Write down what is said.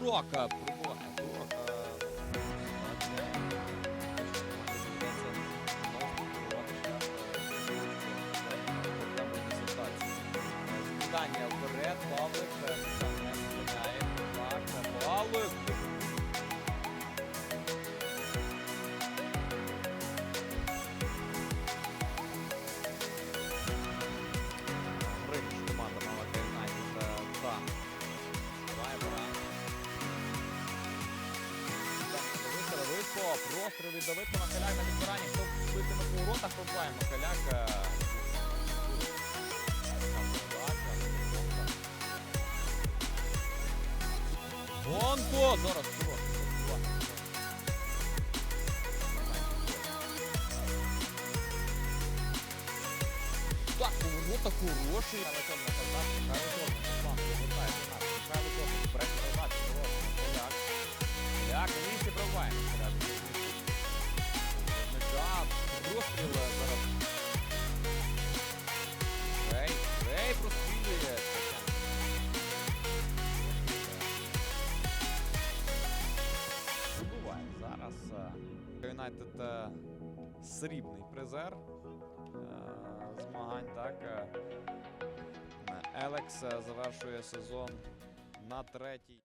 Е, Скидання вперед, Павлик, простріл від Давидко Махаляк на підбиранні. Хто битиме по там подача, Гонка. Гонко! Зараз хороший. Так, поворота хороший. Але там Михайляк, розстріл е, зараз. Рей, Рей прострілює. Вибуває зараз. Юнайтед е, срібний призер е, змагань, так. е. Елекс завершує сезон на третій.